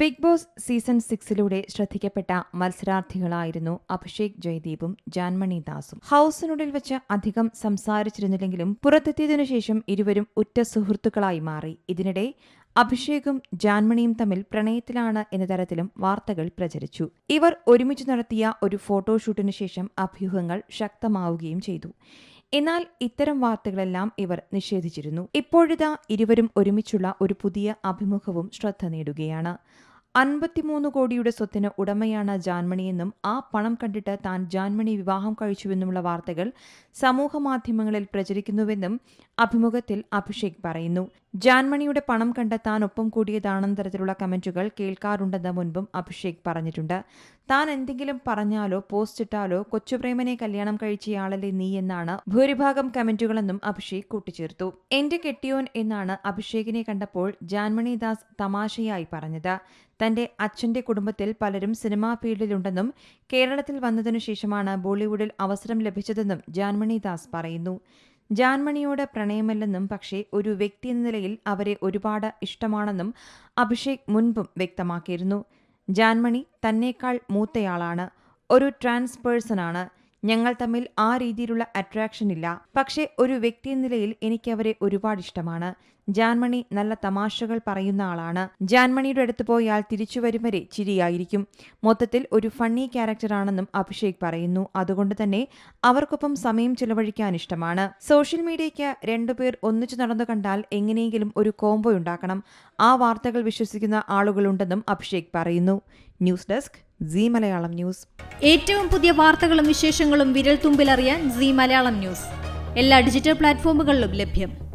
Big boss season സിക്സിലൂടെ ശ്രദ്ധിക്കപ്പെട്ട മത്സരാർത്ഥികളായിരുന്നു അഭിഷേക് ജയദീപും ജാൻമണി ദാസും. ഹൌസിനുള്ളിൽ വെച്ച് അധികം സംസാരിച്ചിരുന്നില്ലെങ്കിലും പുറത്തെത്തിയതിനു ശേഷം ഇരുവരും ഉറ്റ സുഹൃത്തുക്കളായി മാറി. ഇതിനിടെ അഭിഷേകും ജാൻമണിയും തമ്മിൽ പ്രണയത്തിലാണ് എന്ന തരത്തിലും വാർത്തകൾ പ്രചരിച്ചു. ഇവർ ഒരുമിച്ച് നടത്തിയ ഒരു ഫോട്ടോഷൂട്ടിനു ശേഷം അഭ്യൂഹങ്ങൾ ശക്തമാവുകയും ചെയ്തു. എന്നാൽ ഇത്തരം വാർത്തകളെല്ലാം ഇവർ നിഷേധിച്ചിരുന്നു. ഇപ്പോഴിതാ ഇരുവരും ഒരുമിച്ചുള്ള ഒരു പുതിയ അഭിമുഖവും ശ്രദ്ധ നേടുകയാണ്. അൻപത്തിമൂന്ന് കോടിയുടെ സ്വത്തിന് ഉടമയാണ് ജാൻമണിയെന്നും ആ പണം കണ്ടിട്ട് താൻ ജാൻമണി വിവാഹം കഴിച്ചുവെന്നുമുള്ള വാർത്തകൾ സമൂഹമാധ്യമങ്ങളിൽ പ്രചരിക്കുന്നുവെന്നും അഭിമുഖത്തിൽ അഭിഷേക് പറയുന്നു. ജാൻമണിയുടെ പണം കണ്ട് താൻ ഒപ്പം കൂടിയതാണെന്ന തരത്തിലുള്ള കമന്റുകൾ കേൾക്കാറുണ്ടെന്ന് മുൻപും അഭിഷേക് പറഞ്ഞിട്ടുണ്ട്. താൻ എന്തെങ്കിലും പറഞ്ഞാലോ പോസ്റ്റ് ഇട്ടാലോ കൊച്ചുപ്രേമനെ കല്യാണം കഴിച്ചയാളല്ലേ നീ എന്നാണ് ഭൂരിഭാഗം കമന്റുകളെന്നും അഭിഷേക് കൂട്ടിച്ചേർത്തു. എന്റെ കെട്ടിയോൻ എന്നാണ് അഭിഷേകിനെ കണ്ടപ്പോൾ ജാൻമണി ദാസ് തമാശയായി പറഞ്ഞത്. തന്റെ അച്ഛന്റെ കുടുംബത്തിൽ പലരും സിനിമാ ഫീൽഡിലുണ്ടെന്നും കേരളത്തിൽ വന്നതിനു ശേഷമാണ് ബോളിവുഡിൽ അവസരം ലഭിച്ചതെന്നും ജാൻമണി ദാസ് പറയുന്നു. ജാൻമണിയോട് പ്രണയമല്ലെന്നും പക്ഷേ ഒരു വ്യക്തി എന്ന നിലയിൽ അവരെ ഒരുപാട് ഇഷ്ടമാണെന്നും അഭിഷേക് മുൻപും വ്യക്തമാക്കിയിരുന്നു. ജാൻമണി തന്നേക്കാൾ മൂത്തയാളാണ്. ഒരു ട്രാൻസ് പേഴ്സണാണ്. ഞങ്ങൾ തമ്മിൽ ആ രീതിയിലുള്ള അട്രാക്ഷൻ ഇല്ല. പക്ഷേ ഒരു വ്യക്തി എന്ന നിലയിൽ എനിക്ക് അവരെ ഒരുപാട് ഇഷ്ടമാണ്. ജാൻമണി നല്ല തമാശകൾ പറയുന്ന ആളാണ്. ജാൻമണിയുടെ അടുത്ത് പോയാൽ തിരിച്ചു വരും വരെ ചിരിയായിരിക്കും. മൊത്തത്തിൽ ഒരു ഫണ്ണി ക്യാരക്ടറാണെന്നും അഭിഷേക് പറയുന്നു. അതുകൊണ്ട് തന്നെ അവർക്കൊപ്പം സമയം ചിലവഴിക്കാൻ ഇഷ്ടമാണ്. സോഷ്യൽ മീഡിയയ്ക്ക് രണ്ടുപേർ ഒന്നിച്ചു നടന്നു കണ്ടാൽ എങ്ങനെയെങ്കിലും ഒരു കോംബോ ഉണ്ടാക്കണം. ആ വാർത്തകൾ വിശ്വസിക്കുന്ന ആളുകളുണ്ടെന്നും അഭിഷേക് പറയുന്നു. News desk C Malayalam news. ഏറ്റവും പുതിയ വാർത്തകളും വിശേഷങ്ങളും വിരൽ തുമ്പിലറിയാൻ സി മലയാളം ന്യൂസ്. എല്ലാ ഡിജിറ്റൽ പ്ലാറ്റ്ഫോമുകളിലും ലഭ്യം.